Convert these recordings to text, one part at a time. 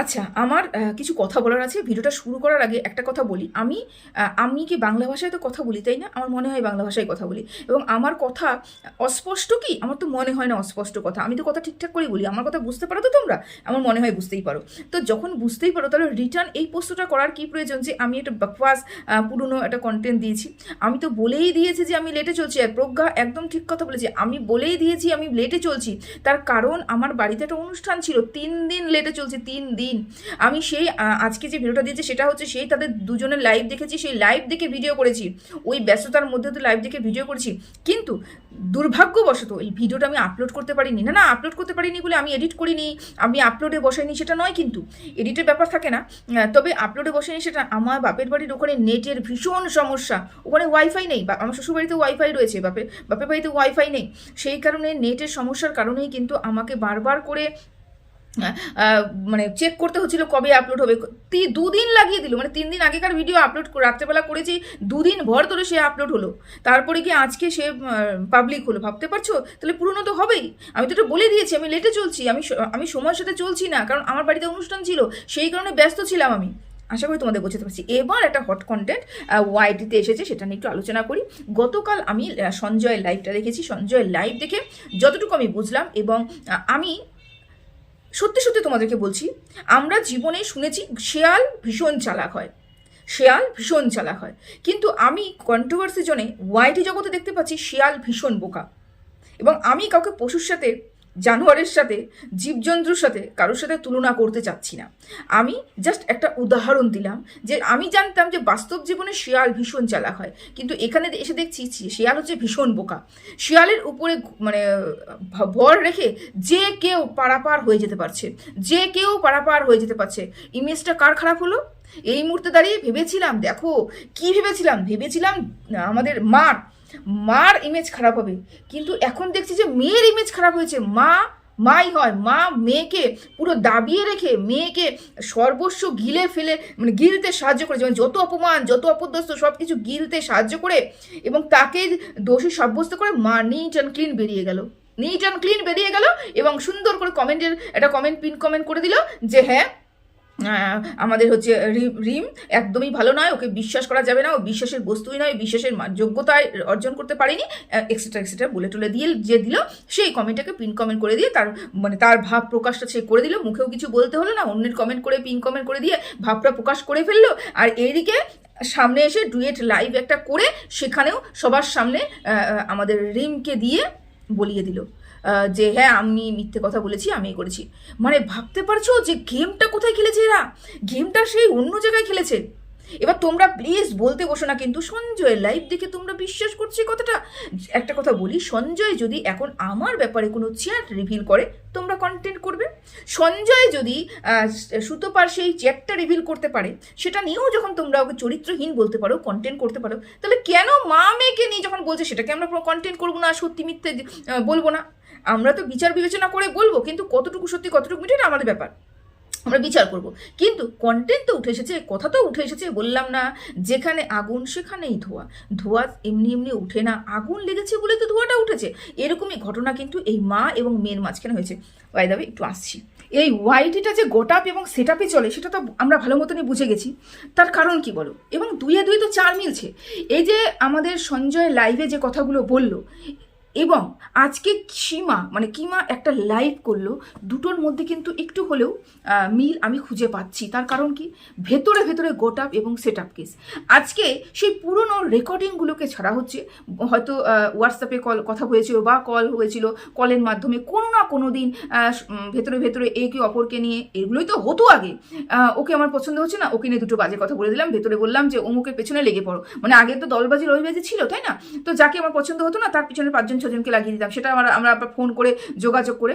আচ্ছা আমার কিছু কথা বলার আছে। ভিডিওটা শুরু করার আগে একটা কথা বলি। আমি আমি কি বাংলা ভাষায় তো কথা বলি, তাই না? আমার মনে হয় বাংলা ভাষায় কথা বলি। এবং আমার কথা অস্পষ্ট কি? আমার তো মনে হয় না অস্পষ্ট কথা। আমি তো কথা ঠিকঠাক করেই বলি। আমার কথা বুঝতে পারো তো তোমরা? আমার মনে হয় বুঝতেই পারো। তো যখন বুঝতেই পারো, তাহলে রিটার্ন এই প্রশ্নটা করার কি প্রয়োজন? যে আমি একটা বাকওয়াস পুরনো একটা কন্টেন্ট দিয়েছি। আমি তো বলেই দিয়েছি যে আমি লেটে চলছি। আর প্রজ্ঞা একদম ঠিক কথা বলেছি। আমি বলেই দিয়েছি আমি লেটে চলছি। তার কারণ আমার বাড়িতে একটা অনুষ্ঠান ছিল। তিন দিন লেটে চলছে, তিন দিন। আমি সেই আজকে যে ভিডিওটা দিয়েছি সেটা হচ্ছে সেই তাদের দুজনের লাইভ দেখেছি, সেই লাইভ দেখে ভিডিও করেছি। ওই ব্যস্ততার মধ্যে তো লাইভ দেখে ভিডিও করেছি। কিন্তু দুর্ভাগ্যবশত এই ভিডিওটা আমি আপলোড করতে পারিনি। না না আপলোড করতে পারিনি বলে আমি এডিট করিনি, আমি আপলোডে বসাইনি সেটা নয় কিন্তু এডিটের ব্যাপার থাকে না। তবে আপলোডে বসাইনি সেটা আমার বাপের বাড়ির ওখানে নেটের ভীষণ সমস্যা। ওখানে ওয়াইফাই নেই, বা আমার শ্বশুরবাড়িতে ওয়াইফাই রয়েছে, বাপের বাপের বাড়িতে ওয়াইফাই নেই। সেই কারণে নেটের সমস্যার কারণেই কিন্তু আমাকে বারবার করে মানে চেক করতে হচ্ছিল কবে আপলোড হবে। দুদিন লাগিয়ে দিল মানে তিন দিন আগেকার ভিডিও আপলোড রাত্রেবেলা করেছি, দুদিন ভর ধরে সে আপলোড হলো। তারপরে কি আজকে সে পাবলিক হলো। ভাবতে পারছ? তাহলে পুরনো তো হবেই। আমি তো এটা বলে দিয়েছি, আমি লেটে চলছি, আমি আমি সময়ের সাথে চলছি না, কারণ আমার বাড়িতে অনুষ্ঠান ছিল, সেই কারণে ব্যস্ত ছিলাম আমি। আশা করি তোমাদের বোঝাতে পারছি। এবার একটা হট কন্টেন্ট ওয়াইডিতে এসেছে, সেটা নিয়ে একটু আলোচনা করি। গতকাল আমি সঞ্জয়ের লাইভটা দেখেছি। সঞ্জয়ের লাইভ দেখে যতটুকু আমি বুঝলাম এবং আমি সত্যি সত্যি তোমাদেরকে বলছি, আমরা জীবনে শুনেছি শেয়াল ভীষণ চালাক হয়। শেয়াল ভীষণ চালাক হয়। কিন্তু আমি কন্ট্রোভার্সি জনে ওয়াইটি জগতে দেখতে পাচ্ছি শেয়াল ভীষণ বোকা। এবং আমি কাউকে পশুর সাথে জানোয়ারের সাথে, জীবজন্তুর সাথে কারোর সাথে তুলনা করতে চাচ্ছি না। আমি জাস্ট একটা উদাহরণ দিলাম যে আমি জানতাম যে বাস্তব জীবনে শিয়াল ভীষণ চালাক হয়। কিন্তু এখানে এসে দেখছি শিয়াল হচ্ছে ভীষণ বোকা। শিয়ালের উপরে মানে ভর রেখে যে কেউ পারাপার হয়ে যেতে পারছে। যে কেউ পারাপার হয়ে যেতে পারছে। ইমেজটা কার খারাপ হলো? এই মুহূর্তে দাঁড়িয়ে ভেবেছিলাম, দেখো, কি ভেবেছিলাম? ভেবেছিলাম আমাদের মার। মার ইমেজ খারাপ হবে। কিন্তু এখন দেখছি যে মেয়ের ইমেজ খারাপ হয়েছে। মা, মাই হয়, মা মেয়েকে পুরো দাবিয়ে রেখে মেয়েকে সর্বস্ব গিলে ফেলে মানে গিলতে সাহায্য করেছে মানে যত অপমান, যত অপদস্থ সব কিছু গিলতে সাহায্য করে এবং তাকে দোষী সাব্যস্ত করে মা নিট অ্যান্ড ক্লিন বেরিয়ে গেল। নিট অ্যান্ড ক্লিন বেরিয়ে গেল এবং সুন্দর করে কমেন্টের একটা কমেন্ট পিন কমেন্ট করে দিল যে হ্যাঁ আমাদের হচ্ছে রিম একদমই ভালো নয়, ওকে বিশ্বাস করা যাবে না, ও বিশ্বাসের বস্তুই নয়, বিশ্বাসের যোগ্যতায় অর্জন করতে পারেনি এক্সেট্রা এক্সেট্রা বলে টলে দিয়ে যে দিল, সেই কমেন্টটাকে পিন কমেন্ট করে দিয়ে তার মানে তার ভাব প্রকাশটা সে করে দিল, মুখেও কিছু বলতে হলো না, অন্যের কমেন্ট করে পিন কমেন্ট করে দিয়ে ভাবটা প্রকাশ করে ফেলল, আর এইদিকে সামনে এসে ডুয়েট লাইভ একটা করে সেখানেও সবার সামনে আমাদের রিমকে দিয়ে বলিয়ে দিল। যে হ্যাঁ আমি মিথ্যে কথা বলেছি আমি করেছি। মানে ভাবতে পারছ যে গেমটা কোথায় খেলেছে এরা? গেমটা সেই অন্য জায়গায় খেলেছে। এবার তোমরা প্লিজ বলতে বসো না, কিন্তু সঞ্জয়ের লাইভ দেখে তোমরা বিশ্বাস করছ কথাটা? একটা কথা বলি, সঞ্জয় যদি এখন আমার ব্যাপারে কোনো চ্যাট রিভিল করে, তোমরা কন্টেন্ট করবে। সঞ্জয় যদি সুতোপার সেই চ্যাটটা রিভিল করতে পারে, সেটা নিয়েও যখন তোমরা ওকে চরিত্রহীন বলতে পারো কন্টেন্ট করতে পারো, তাহলে কেন মা মেয়েকে নিয়ে যখন বলছে, সেটাকে আমরা কন্টেন্ট করব না, সত্যি মিথ্যে বলব না? আমরা তো বিচার বিবেচনা করে বলব, কিন্তু কতটুকু সত্যি, কতটুকু মিথ্যে এটা আমাদের ব্যাপার। আমরা বিচার করব। কিন্তু কন্টেন্ট তো উঠে এসেছে, কথা তো উঠে এসেছে, বললাম না, যেখানে আগুন, সেখানেই ধোয়া। ধোয়া এমনি এমনি উঠে না। আগুন লেগেছে বলে তো ধোয়াটা উঠেছে। এরকমই ঘটনা কিন্তু এই মা এবং মেয়ের মাঝখানে হয়েছে। ওয়াই দাবি একটু আসছি। এই ওয়াইটিটা যে গোটাপ এবং সেটাপে চলে, সেটা তো আমরা ভালো মতনই বুঝে গেছি। তার কারণ কি বলো? এবং দুয়ে দুই তো চার মিলছে। এই যে আমাদের সঞ্জয় লাইভে যে কথাগুলো বলল এবং আজকে সীমা মানে কিমা একটা লাইভ করল, দুটোর মধ্যে কিন্তু একটু হলেও মিল আমি খুঁজে পাচ্ছি। তার কারণ কি? ভেতরে ভেতরে গোটাপ এবং সেট আপ কেস আজকে সেই পুরনো রেকর্ডিংগুলোকে ছাড়া হচ্ছে, হয়তো হোয়াটসঅ্যাপে কল কথা হয়েছিল বা কল হয়েছিল কলের মাধ্যমে, কোনো না কোনো দিন ভেতরে ভেতরে একে অপরকে নিয়ে, এগুলোই তো হতো আগে। ওকে আমার পছন্দ হচ্ছে না, ওকে নিয়ে দুটো বাজে কথা বলে দিলাম, ভেতরে বললাম যে, অমুকের পেছনে লেগে পড়ো। মানে আগে তো দলবাজি, রবিবাজি ছিল, তাই না? তো যাকে আমার পছন্দ হতো না, তার পিছনে পাঁচজন ছজনকে লাগিয়ে দিতাম। সেটা আমরা আমরা আবার ফোন করে, যোগাযোগ করে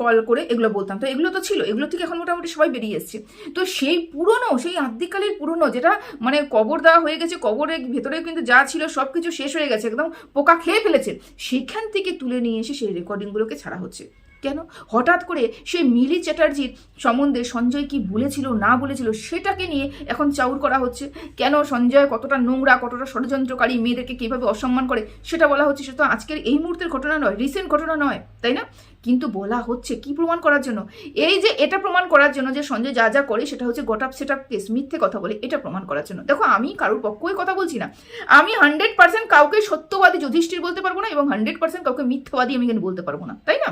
কল করে এগুলো বলতাম। তো এগুলো তো ছিল। এগুলো থেকে এখন মোটামুটি সবাই বেরিয়ে এসছে। তো সেই পুরনো, সেই আদ্যিকালের পুরনো যেটা মানে কবর দেওয়া হয়ে গেছে, কবরের ভেতরে কিন্তু যা ছিল সব কিছু শেষ হয়ে গেছে, একদম পোকা খেয়ে ফেলেছে সেখান থেকে তুলে নিয়ে এসে সেই রেকর্ডিংগুলোকে ছাড়া হচ্ছে। কেন? হঠাৎ করে সেই মিলি চ্যাটার্জির সম্বন্ধে সঞ্জয় কি বলেছিল, না বলেছিল, সেটাকে নিয়ে এখন চাউর করা হচ্ছে। কেন সঞ্জয় কতটা নোংরা, কতটা ষড়যন্ত্রকারী, মেয়েদেরকে কীভাবে অসম্মান করে, সেটা বলা হচ্ছে। সেটা আজকের এই মুহূর্তের ঘটনা নয় রিসেন্ট ঘটনা নয়, তাই না? কিন্তু বলা হচ্ছে, কি প্রমাণ করার জন্য? এই যে এটা প্রমাণ করার জন্য যে সঞ্জয় যা যা করে, সেটা হচ্ছে got up set up case মিথ্যে কথা বলে, এটা প্রমাণ করার জন্য। দেখো, আমি কারোর পক্ষই কথা বলছি না। আমি হান্ড্রেড পার্সেন্ট কাউকে সত্যবাদী যুধিষ্ঠির বলতে পারব না এবং হান্ড্রেড পার্সেন্ট কাউকে মিথ্যাবাদী আমি এখানে বলতে পারব না, তাই না?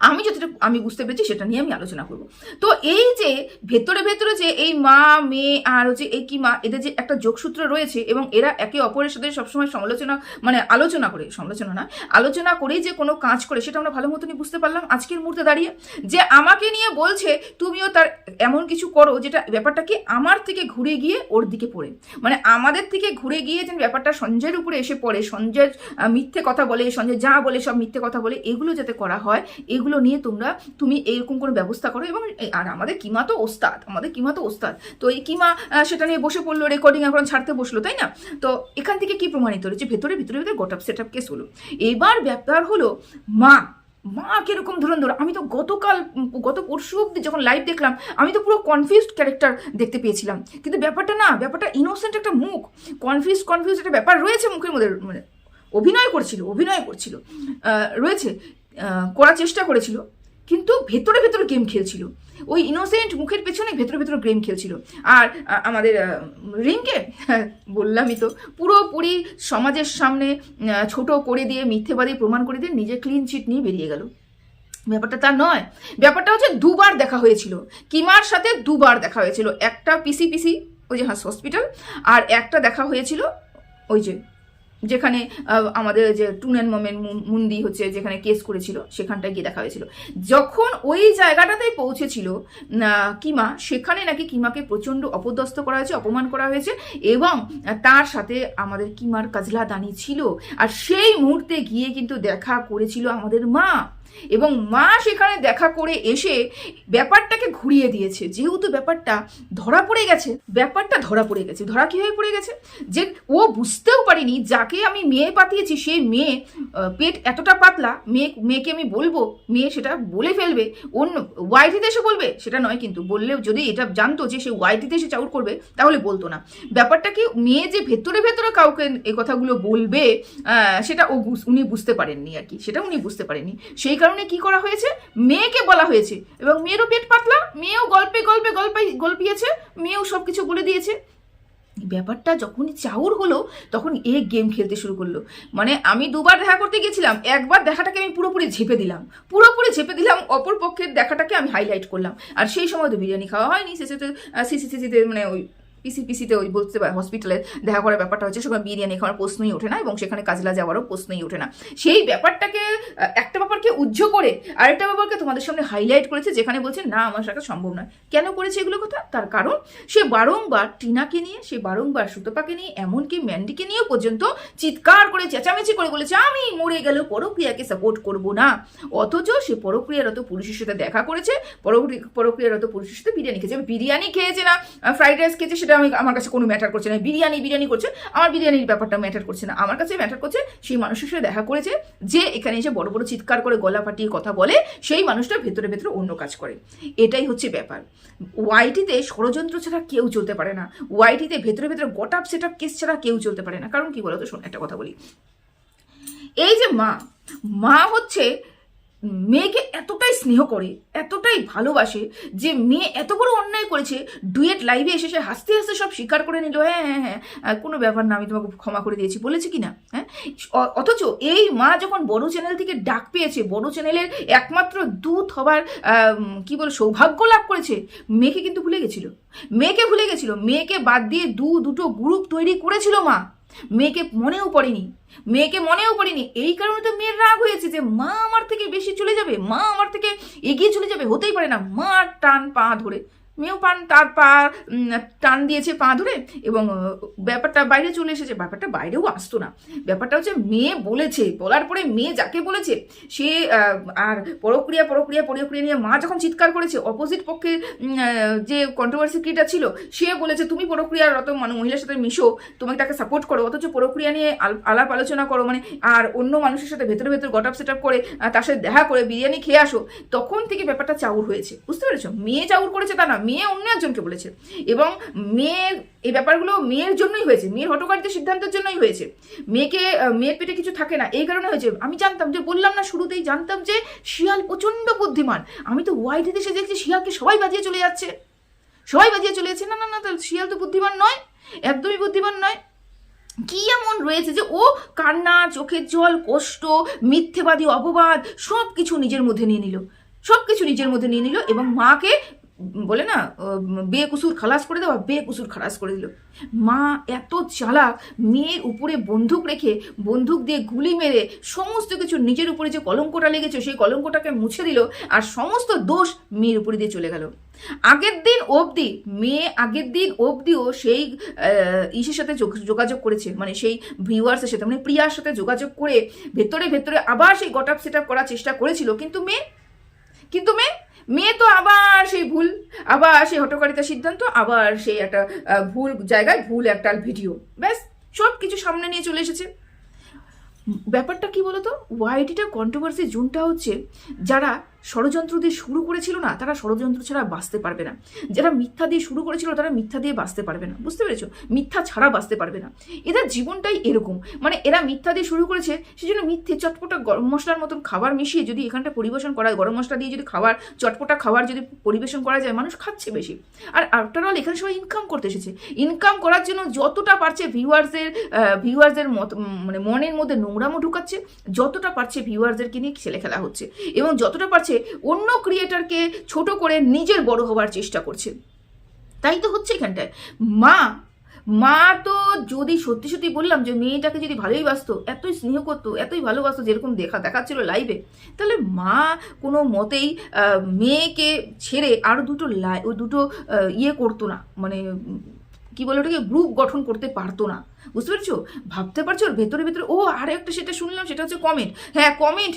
আমি যতটা আমি বুঝতে পেরেছি সেটা নিয়ে আমি আলোচনা করব। তো এই যে ভেতরে ভেতরে যে এই মা মেয়ে আর হচ্ছে এই কি মা এদের যে একটা যোগসূত্র রয়েছে এবং এরা একে অপরের সাথে সবসময় সমালোচনা মানে আলোচনা করে সমালোচনা না আলোচনা করেই যে কোনো কাজ করে সেটা আমরা ভালো মতনই বুঝতে পারলাম আজকের মুহূর্তে দাঁড়িয়ে। যে আমাকে নিয়ে বলছে তুমিও তার এমন কিছু করো যেটা ব্যাপারটা কি আমার থেকে ঘুরে গিয়ে ওর দিকে পড়ে? মানে আমাদের থেকে ঘুরে গিয়ে যেন ব্যাপারটা সঞ্জয়ের উপরে এসে পড়ে সঞ্জয়ের আহ, মিথ্যে কথা বলে সঞ্জয় যা বলে সব মিথ্যে কথা বলে এগুলো যাতে করা হয় নিয়ে তোমরা, তুমি এরকম কোনো ব্যবস্থা করো এবং আর আমাদের কিমা তো ওস্তাদ, আমাদের কিমা তো ওস্তাদ। তো এই কিমা সেটা নিয়ে বসে পড়ল রেকর্ডিং এখন ছাড়তে বসল, তাই না? তো এখান থেকে কি প্রমাণিত হয়েছে ভেতরে, ভিতরে ভিতরে গোটাপ সেট আপ কেস হলো। এবার ব্যাপার হলো, মা মা কীরকম ধরুন ধরো, আমি তো গতকাল, গত পরশু অব্দি যখন লাইভ দেখলাম, আমি তো পুরো কনফিউজড ক্যারেক্টার দেখতে পেয়েছিলাম। কিন্তু ব্যাপারটা না, ব্যাপারটা ইনোসেন্ট একটা মুখ। কনফিউজ কনফিউজ একটা ব্যাপার রয়েছে মুখের মধ্যে মানে অভিনয় করছিল অভিনয় করছিল। রয়েছে। করার চেষ্টা করেছিল কিন্তু ভেতরে ভেতরে গেম খেলছিল। ওই ইনোসেন্ট মুখের পেছনে ভেতরে ভেতরে গেম খেলছিল। আর আমাদের রিঙ্কে হ্যাঁ, বললামই তো পুরোপুরি সমাজের সামনে ছোট করে দিয়ে মিথ্যেবাদী প্রমাণ করে দিয়ে নিজে ক্লিন চিট নিয়ে বেরিয়ে গেল। ব্যাপারটা তা নয়। ব্যাপারটা হচ্ছে দুবার দেখা হয়েছিল। কিমার সাথে দুবার দেখা হয়েছিল। একটা পিসি পিসি ওই যে হসপিটাল আর একটা দেখা হয়েছিল ওই যে যেখানে আমাদের যে টুনেন মমেন মু- মুন্দি হচ্ছে, যেখানে কেস করেছিল, সেখানটায় গিয়ে দেখা হয়েছিল। যখন ওই জায়গাটাতে পৌঁছেছিল কিমা, সেখানে নাকি কিমাকে প্রচণ্ড অপদস্থ করা হয়েছে, অপমান করা হয়েছে, এবং তার সাথে আমাদের কিমার কাজলা দানি ছিল। আর সেই মুহূর্তে গিয়ে কিন্তু দেখা করেছিল আমাদের মা। এবং মা সেখানে দেখা করে এসে ব্যাপারটাকে ঘুরিয়ে দিয়েছে। যেহেতু ব্যাপারটা ধরা পড়ে গেছে, ব্যাপারটা ধরা পড়ে গেছে। ধরা কীভাবে পড়ে গেছে? যে ও বুঝতেও পারিনি, যাকে আমি মেয়ে পাতিয়েছি সেই মেয়ে পেট এতটা পাতলা, মেয়ে, মেয়েকে আমি বলব, মেয়ে সেটা বলে ফেলবে, অন্য ওয়াইটিতে এসে বলবে, সেটা নয় কিন্তু, বললেও যদি এটা জানতো যে সে ওয়াইটিতে এসে চাউর করবে, তাহলে বলতো না। ব্যাপারটা কি, মেয়ে যে ভেতরে ভেতরে কাউকে এই কথাগুলো বলবে সেটা ও উনি বুঝতে পারেননি আর কি, সেটা উনি বুঝতে পারেননি। সেই কারণে কি করা হয়েছে মেয়েকে বলা হয়েছে এবং মেয়েরও পেট পাতলা মেয়েও গল্পে গল্পে গল্পে গল্পিয়েছে মেয়েও সব কিছু বলে দিয়েছে ব্যাপারটা যখনই চাউর হলো তখন এ গেম খেলতে শুরু করল মানে আমি দুবার দেখা করতে গেছিলাম একবার দেখাটাকে আমি পুরোপুরি ঝেপে দিলাম পুরোপুরি ঝেপে দিলাম অপর পক্ষের দেখাটাকে আমি হাইলাইট করলাম আর সেই সময় তো বিরিয়ানি খাওয়া হয়নি শেষে সিসি সিসিতে মানে ওই পিসি পিসিতে ওই বলতে হসপিটালে দেখা করার ব্যাপারটা হচ্ছে সেখানে বিরিয়ানি খাওয়ার প্রশ্নই ওঠে না এবং সেখানে কাজলা যাওয়ারও প্রশ্নই ওঠে না। সেই ব্যাপারটাকে একটা ব্যাপারকে উজ্জ্ব করে আরেকটা ব্যাপারকে তোমাদের সামনে হাইলাইট করেছে যেখানে বলছে, না, আমার সাথে সম্ভব নয়। কেন করেছে এগুলো কথা? তার কারণ, সে বারংবার টিনাকে নিয়ে, সে বারংবার সুতপাকে নিয়ে, এমনকি ম্যান্ডিকে নিয়েও পর্যন্ত চিৎকার করে, চেঁচামেচি করে বলেছে, আমি মরে গেল পরক্রিয়াকে সাপোর্ট করব না। অথচ সে পরক্রিয়ারত পুরুষের সাথে দেখা করেছে, পরক্রি- পরক্রিয়ারত পুরুষের সাথে বিরিয়ানি খেয়েছে। বিরিয়ানি খেয়েছে না ফ্রাইড রাইস খেয়েছে, সেটা আমি আমার কাছে কোনো ম্যাটার করছে না। বিরিয়ানি বিরিয়ানি করছে। আমার বিরিয়ানির ব্যাপারটা ম্যাটার করছে না। আমার কাছে ম্যাটার করছে সেই মানুষের সাথে দেখা করেছে, যে এখানে এসে বড় বড় চিৎকার করে গলা ফাটিয়ে কথা বলে, সেই মানুষটা ভেতরে ভেতরে অন্য কাজ করে। এটাই হচ্ছে ব্যাপার। ওয়াইটিতে ষড়যন্ত্র ছাড়া কেউ চলতে পারে না। ওয়াইটিতে ভেতরে ভেতরে গটাপ সেট আপ কেস ছাড়া কেউ চলতে পারে না। কারণ কি বলতো? শোন, একটা কথা বলি। এই যে মা মা হচ্ছে মেয়েকে এতটাই স্নেহ করে, এতটাই ভালোবাসে যে মেয়ে এত বড় অন্যায় করেছে, ডুয়েট লাইভে এসে সে হাসতে হাসতে সব স্বীকার করে নিল হ্যাঁ হ্যাঁ হ্যাঁ কোনো ব্যাপার না, আমি তোমাকে ক্ষমা করে দিয়েছি। বলেছি কি না হ্যাঁ? অথচ এই মা যখন বড় চ্যানেল থেকে ডাক পেয়েছে, বড় চ্যানেলের একমাত্র দূত হবার কি বল, সৌভাগ্য লাভ করেছে, মেয়েকে কিন্তু ভুলে গেছিল। মেয়েকে ভুলে গেছিল, মেয়েকে বাদ দিয়ে দু দুটো গ্রুপ তৈরি করেছিল মা। মেয়েকে মনেও পড়েনি, মেয়েকে মনেও পড়েনি। এই কারণে তো মেয়ের রাগ হয়েছে যে মা আমার থেকে বেশি চলে যাবে, মা আমার থেকে এগিয়ে চলে যাবে, হতেই পারে না। মা টান পা ধরে মেয়েও পান, তার পা টান দিয়েছে পা ধরে এবং ব্যাপারটা বাইরে চলে এসেছে, ব্যাপারটা বাইরেও আসতো না। ব্যাপারটা হচ্ছে মেয়ে বলেছে, বলার পরে মেয়ে যাকে বলেছে, সে আর পরক্রিয়া পরক্রিয়া পরক্রিয়া নিয়ে মা যখন চিৎকার করেছে অপোজিট পক্ষে যে কন্ট্রোভার্সি ক্রিয়েটার ছিল, সে বলেছে, তুমি পরক্রিয়ারত মানে মহিলার সাথে মিশো তোমাকে তাকে সাপোর্ট করো, অথচ পরক্রিয়া নিয়ে আল- আলাপ আলোচনা করো মানে আর অন্য মানুষের সাথে ভেতরে ভেতরে গট সেট আপ করে তার সাথে দেখা করে, বিরিয়ানি খেয়ে আসো। তখন থেকে ব্যাপারটা চাউর হয়েছে, বুঝতে পেরেছ? মেয়ে চাউর করেছে তা না মেয়ে অন্য একজনকে বলেছে। এবং মেয়ের এই ব্যাপারগুলো মেয়ের জন্যই হয়েছে, মেয়ের হটকারিত সিদ্ধান্তের জন্যই হয়েছে। মেয়েকে মেয়ের পেটে কিছু থাকে না, এই কারণে হয়েছে। আমি জানতাম যে, বললাম না শুরুতেই, জানতাম যে শিয়াল প্রচণ্ড বুদ্ধিমান। আমি তো ওয়াইটি দেশে দেখছি শিয়ালকে সবাই বাজিয়ে চলে যাচ্ছে। সবাই বাজিয়ে চলে যাচ্ছে। না না না, তাহলে শিয়াল তো বুদ্ধিমান নয়, একদমই বুদ্ধিমান নয়। কি এমন রয়েছে যে ও কান্না, চোখের জল, কষ্ট, মিথ্যেবাদী, অপবাদ সব কিছু নিজের মধ্যে নিয়ে নিল। সব কিছু নিজের মধ্যে নিয়ে নিল এবং মাকে বলে না বেকুসুর খালাস করে দেওয়া বেকুসুর খালাস করে দিল। মা এত চালাক, মেয়ের উপরে বন্দুক রেখে, বন্দুক দিয়ে গুলি মেরে, সমস্ত কিছু নিজের উপরে যে কলঙ্কটা লেগেছে, সেই কলঙ্কটাকে মুছে দিল আর সমস্ত দোষ মেয়ের উপরে দিয়ে চলে গেল। আগের দিন অবধি, মেয়ে আগের দিন অবধিও সেই ইসের সাথে যোগ- যোগাযোগ করেছে মানে সেই ভিউয়ার্সের সাথে মানে প্রিয়ার সাথে যোগাযোগ করে ভেতরে ভেতরে আবার সেই গট আপ সেট করার চেষ্টা করেছিল। কিন্তু মেয়ে কিন্তু মেয়ে মেয়ে তো আবার সেই ভুল, আবার সেই হটকারিতা সিদ্ধান্ত, আবার সেই একটা ভুল জায়গায় ভুল একটা ভিডিও। ব্যাস সব কিছু সামনে নিয়ে চলে এসেছে। ব্যাপারটা কি বলতো? ওয়াইটিটা কন্ট্রোভার্সি জোনটা হচ্ছে যারা ষড়যন্ত্র দিয়ে শুরু করেছিল না, তারা ষড়যন্ত্র ছাড়া বাঁচতে পারবে না। যারা মিথ্যা দিয়ে শুরু করেছিল, তারা মিথ্যা দিয়ে বাঁচতে পারবে না। বুঝতে পেরেছ? মিথ্যা ছাড়া বাঁচতে পারবে না। এদের জীবনটাই এরকম। মানে এরা মিথ্যা দিয়ে শুরু করেছে, সেজন্য মিথ্যে চটপটা গরম মশলার মতন খাবার মিশিয়ে যদি এখানটা পরিবেশন করা হয়, গরম মশলা দিয়ে যদি খাবার, চটপটা খাবার যদি পরিবেশন করা যায়, মানুষ খাচ্ছে বেশি। আর আফটার অল এখানে সবাই ইনকাম করতে এসেছে। ইনকাম করার জন্য যতটা পারছে ভিউয়ার্সদের ভিউয়ার্সদের মত মানে মনের মধ্যে নোংরামো ঢুকাচ্ছে, যতটা পারছে ভিউয়ার্সদেরকে নিয়ে ছেলে খেলা হচ্ছে। এবং যতটা পারছে অন্য ক্রিয়েটারকে ছোট করে নিজের বড় হওয়ার চেষ্টা করছে। তাই তো হচ্ছে এখানটায়। মা মা তো যদি সত্যি সত্যি বললাম যে মেয়েটাকে যদি ভালোই বাসতো, এতই স্নেহ করতো, এতই ভালোবাসতো যেরকম দেখা, দেখাচ্ছিল লাইভে তাহলে মা কোনো মতেই মেয়েকে ছেড়ে আরও দুটো লাই ও দুটো ইয়ে করতো না মানে কি বলে ওটাকে গ্রুপ গঠন করতে পারতো না। বুঝতে পারছ? ভাবতে পারছ? ভেতরে ভেতরে, ও আর একটা সেটা শুনলাম, সেটা হচ্ছে কমেন্ট হ্যাঁ কমেন্ট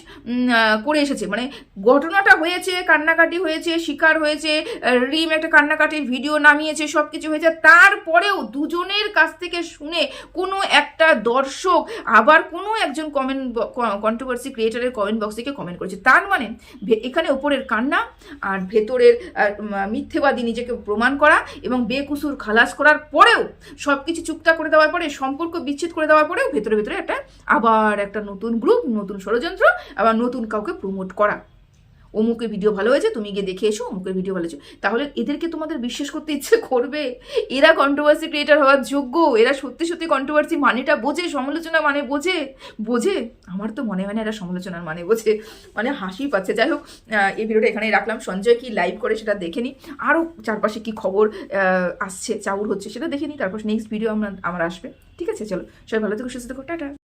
করে এসেছে। মানে ঘটনাটা হয়েছে, কান্নাকাটি হয়েছে, শিকার হয়েছে, রিম একটা কান্নাকাটির ভিডিও নামিয়েছে সব কিছু হয়েছে। তারপরেও দুজনের কাছ থেকে শুনে কোনো একটা দর্শক আবার কোনো একজন কমেন্ট কন্ট্রোভার্সি ক্রিয়েটারের কমেন্ট বক্স থেকে কমেন্ট করেছে। তার মানে এখানে ওপরের কান্না আর ভেতরের মিথ্যেবাদী নিজেকে প্রমাণ করা এবং বেকুসুর খালাস করার পরেও সব কিছু চুপটা করে দেওয়ার পরে সম্পর্ক বিচ্ছেদ করে দেওয়ার পরেও ভেতরে ভেতরে একটা আবার একটা নতুন গ্রুপ নতুন ষড়যন্ত্র, আবার নতুন কাউকে প্রমোট করা। অমুকের ভিডিও ভালো হয়েছে, তুমি গিয়ে দেখে এসো, অমুকের ভিডিও ভালো হয়েছে। তাহলে এদেরকে তোমাদের বিশ্বাস করতে ইচ্ছে করবে? এরা কন্ট্রোভার্সি ক্রিয়েটার হওয়ার যোগ্য, এরা সত্যি সত্যি কন্ট্রোভার্সি মানেটা বোঝে, সমালোচনা মানে বোঝে বোঝে। আমার তো মনে হয় না এরা সমালোচনার মানে বোঝে মানে হাসি পাচ্ছে। যাই হোক এই ভিডিওটা এখানেই রাখলাম। সঞ্জয় কি লাইভ করে সেটা দেখে নিই আরও চারপাশে কি খবর আসছে চাউর হচ্ছে সেটা দেখে নিই তারপর নেক্সট ভিডিও আমরা, আমার আসবে। ঠিক আছে চলো। সবাই ভালো থেকো সুস্থ থেকো টাটা।